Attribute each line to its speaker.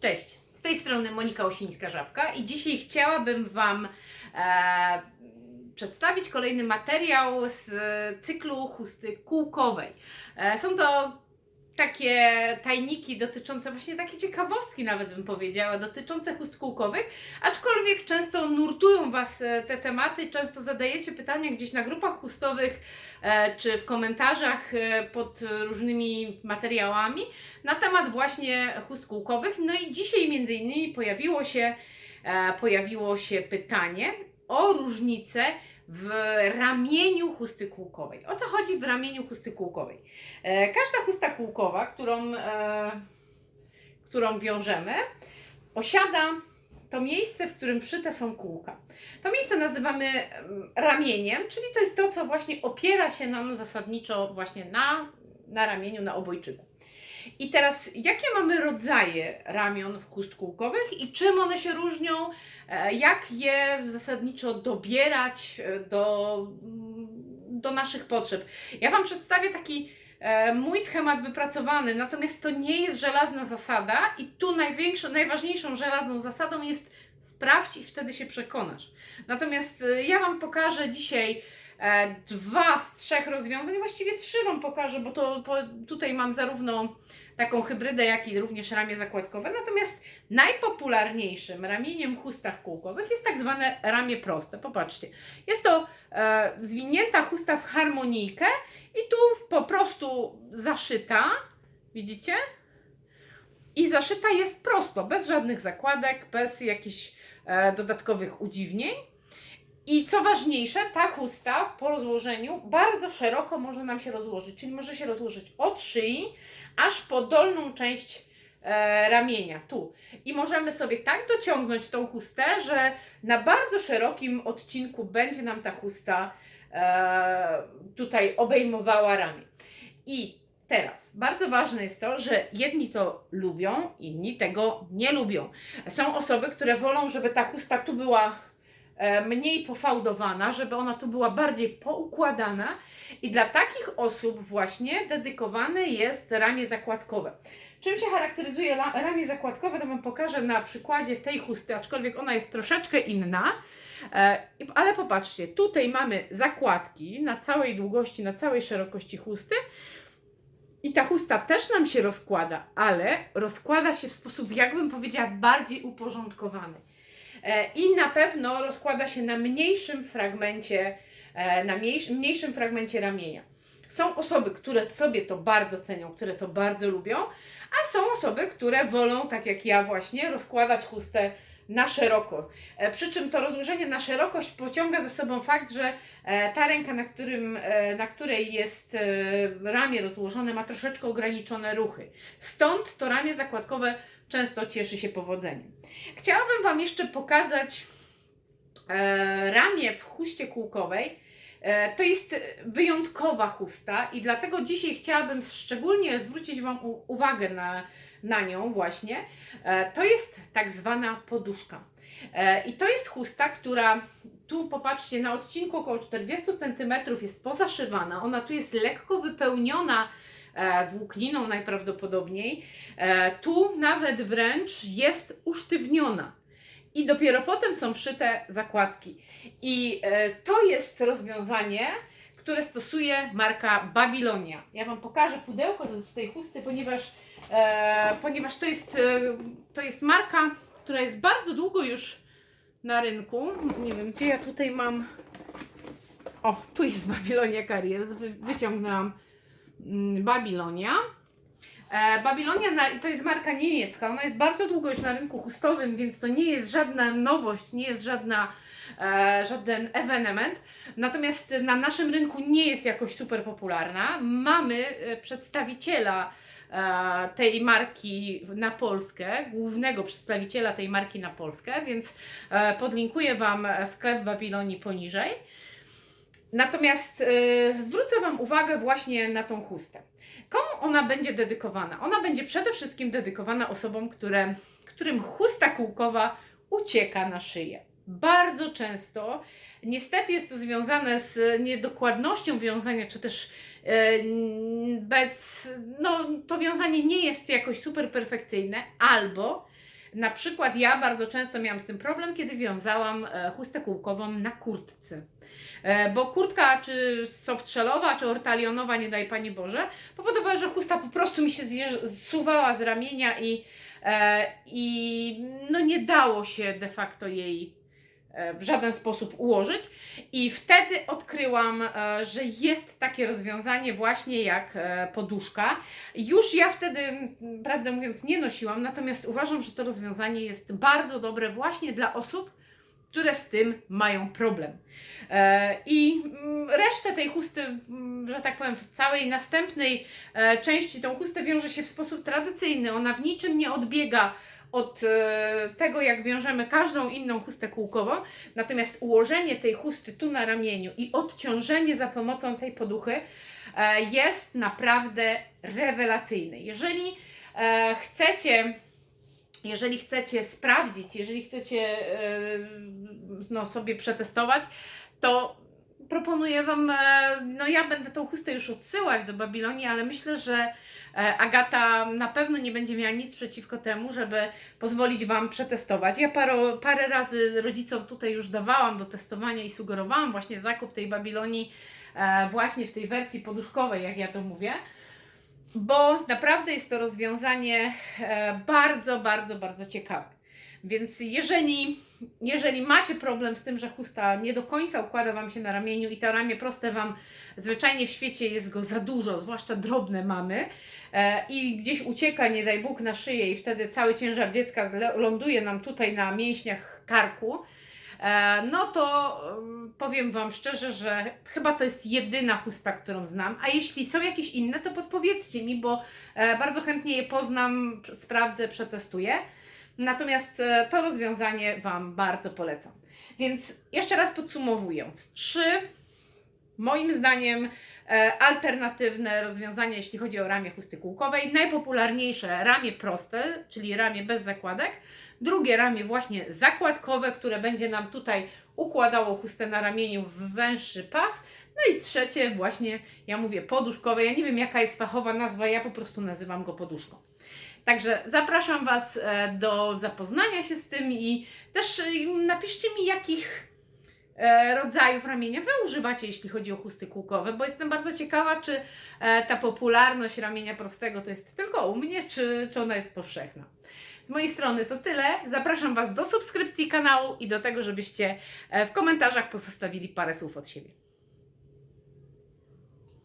Speaker 1: Cześć, z tej strony Monika Osińska-Żabka i dzisiaj chciałabym Wam e, przedstawić kolejny materiał z cyklu chusty kółkowej. E, są to takie tajniki dotyczące właśnie takie ciekawostki nawet bym powiedziała, dotyczące chust kółkowych, aczkolwiek często nurtują Was e, te tematy, często zadajecie pytania gdzieś na grupach chustowych e, czy w komentarzach e, pod różnymi materiałami na temat właśnie chust kółkowych. No i dzisiaj między innymi pojawiło się, pojawiło się pytanie o różnicę w ramieniu chusty kółkowej. O co chodzi w ramieniu chusty kółkowej? E, każda chusta kółkowa, którą, e, którą wiążemy, posiada to miejsce, w którym wszyte są kółka. To miejsce nazywamy em, ramieniem, czyli to jest to, co właśnie opiera się nam zasadniczo właśnie na, na ramieniu, na obojczyku. I teraz, jakie mamy rodzaje ramion w chust kółkowych i czym one się różnią? E, Jak je zasadniczo dobierać e, do, mm, do naszych potrzeb? Ja Wam przedstawię taki e, mój schemat wypracowany, natomiast to nie jest żelazna zasada i tu największą, najważniejszą żelazną zasadą jest sprawdź i wtedy się przekonasz. Natomiast ja Wam pokażę dzisiaj dwa z trzech rozwiązań, właściwie trzy Wam pokażę, bo to tutaj mam zarówno taką hybrydę, jak i również ramię zakładkowe. Natomiast najpopularniejszym ramieniem w chustach kółkowych jest tak zwane ramię proste. Popatrzcie, jest to e, zwinięta chusta w harmonijkę i tu po prostu zaszyta, widzicie? I zaszyta jest prosto, bez żadnych zakładek, bez jakichś e, dodatkowych udziwnień. I co ważniejsze, ta chusta po rozłożeniu bardzo szeroko może nam się rozłożyć, czyli może się rozłożyć od szyi aż po dolną część e, ramienia, tu. I możemy sobie tak dociągnąć tą chustę, że na bardzo szerokim odcinku będzie nam ta chusta e, tutaj obejmowała ramię. I teraz bardzo ważne jest to, że jedni to lubią, inni tego nie lubią. Są osoby, które wolą, żeby ta chusta tu była mniej pofałdowana, żeby ona tu była bardziej poukładana i dla takich osób właśnie dedykowane jest ramię zakładkowe. Czym się charakteryzuje ramię zakładkowe, to Wam pokażę na przykładzie tej chusty, aczkolwiek ona jest troszeczkę inna. E, ale popatrzcie, tutaj mamy zakładki na całej długości, na całej szerokości chusty. I ta chusta też nam się rozkłada, ale rozkłada się w sposób, jakbym powiedziała, bardziej uporządkowany. E, I na pewno rozkłada się na mniejszym fragmencie, e, na mniejsz, mniejszym fragmencie ramienia. Są osoby, które sobie to bardzo cenią, które to bardzo lubią, a są osoby, które wolą, tak jak ja właśnie, rozkładać chustę na szeroko. E, Przy czym to rozłożenie na szerokość pociąga za sobą fakt, że e, ta ręka, na, którym, e, na której jest ramię rozłożone, ma troszeczkę ograniczone ruchy. Stąd to ramię zakładkowe często cieszy się powodzeniem. Chciałabym Wam jeszcze pokazać ramię w chuście kółkowej. E, to jest wyjątkowa chusta i dlatego dzisiaj chciałabym szczególnie zwrócić Wam uwagę na, na nią właśnie. E, to jest tak zwana poduszka. E, I to jest chusta, która tu popatrzcie na odcinku około 40 cm jest pozaszywana. Ona tu jest lekko wypełniona włókniną najprawdopodobniej. Tu nawet wręcz jest usztywniona. I dopiero potem są szyte zakładki. I e, to jest rozwiązanie, które stosuje marka Babilonia. Ja Wam pokażę pudełko z tej chusty, ponieważ, e, ponieważ to, jest, e, to jest marka, która jest bardzo długo już na rynku. Nie wiem, gdzie ja tutaj mam. O, tu jest Babilonia Carriers. Wy, wyciągnęłam mm, Babilonia. E, Babilonia to jest marka niemiecka. Ona jest bardzo długo już na rynku chustowym, więc to nie jest żadna nowość, nie jest żadna, e, żaden ewenement. Natomiast na naszym rynku nie jest jakoś super popularna. Mamy e, przedstawiciela tej marki na Polskę, głównego przedstawiciela tej marki na Polskę, więc podlinkuję Wam sklep Babilonii poniżej. Natomiast zwrócę Wam uwagę właśnie na tą chustę. Komu ona będzie dedykowana? Ona będzie przede wszystkim dedykowana osobom, które, którym chusta kółkowa ucieka na szyję. Bardzo często, niestety jest to związane z niedokładnością wiązania, czy też e, bez, no to wiązanie nie jest jakoś super perfekcyjne, albo Na przykład ja bardzo często miałam z tym problem, kiedy wiązałam e, chustę kółkową na kurtce. E, Bo kurtka, czy softshellowa, czy ortalionowa, nie daj Pani Boże, powodowała, że chusta po prostu mi się zsuwała z ramienia i, e, i no nie dało się de facto jej e, w żaden sposób ułożyć. I wtedy odkryłam, że jest takie rozwiązanie właśnie jak poduszka. Już ja wtedy, prawdę mówiąc, nie nosiłam, natomiast uważam, że to rozwiązanie jest bardzo dobre właśnie dla osób, które z tym mają problem. E, I mm, resztę tej chusty, mm, że tak powiem, w całej następnej e, części tą chustę wiąże się w sposób tradycyjny. Ona w niczym nie odbiega od e, tego, jak wiążemy każdą inną chustę kółkową. Natomiast ułożenie tej chusty tu na ramieniu i odciążenie za pomocą tej poduchy jest naprawdę rewelacyjne. Jeżeli chcecie jeżeli chcecie sprawdzić, jeżeli chcecie no, sobie przetestować, to proponuję Wam, e, no ja będę tą chustę już odsyłać do Babilonii, ale myślę, że e, Agata na pewno nie będzie miała nic przeciwko temu, żeby pozwolić Wam przetestować. Ja paro, parę razy rodzicom tutaj już dawałam do testowania i sugerowałam właśnie zakup tej Babilonii e, właśnie w tej wersji poduszkowej, jak ja to mówię bo naprawdę jest to rozwiązanie e, bardzo, bardzo, bardzo ciekawe. Więc jeżeli, jeżeli macie problem z tym, że chusta nie do końca układa Wam się na ramieniu i to ramię proste Wam zwyczajnie w świecie jest go za dużo, zwłaszcza drobne mamy, e, i gdzieś ucieka, nie daj Bóg, na szyję i wtedy cały ciężar dziecka ląduje nam tutaj na mięśniach karku, no to em, powiem Wam szczerze, że chyba to jest jedyna chusta, którą znam. A jeśli są jakieś inne, to podpowiedzcie mi, bo e, bardzo chętnie je poznam, sprawdzę, przetestuję. Natomiast e, to rozwiązanie Wam bardzo polecam. Więc jeszcze raz podsumowując, trzy moim zdaniem e, alternatywne rozwiązania, jeśli chodzi o ramię chusty kółkowej. Najpopularniejsze ramię proste, czyli ramię bez zakładek. Drugie ramię właśnie zakładkowe, które będzie nam tutaj układało chustę na ramieniu w węższy pas. No i trzecie właśnie, ja mówię poduszkowe. Ja nie wiem jaka jest fachowa nazwa, ja po prostu nazywam go poduszką. Także zapraszam Was e, do zapoznania się z tym i też e, napiszcie mi jakich rodzajów ramienia Wy używacie, jeśli chodzi o chusty kółkowe, bo jestem bardzo ciekawa, czy e, ta popularność ramienia prostego to jest tylko u mnie, czy, czy ona jest powszechna. Z mojej strony to tyle. Zapraszam Was do subskrypcji kanału i do tego, żebyście e, w komentarzach pozostawili parę słów od siebie.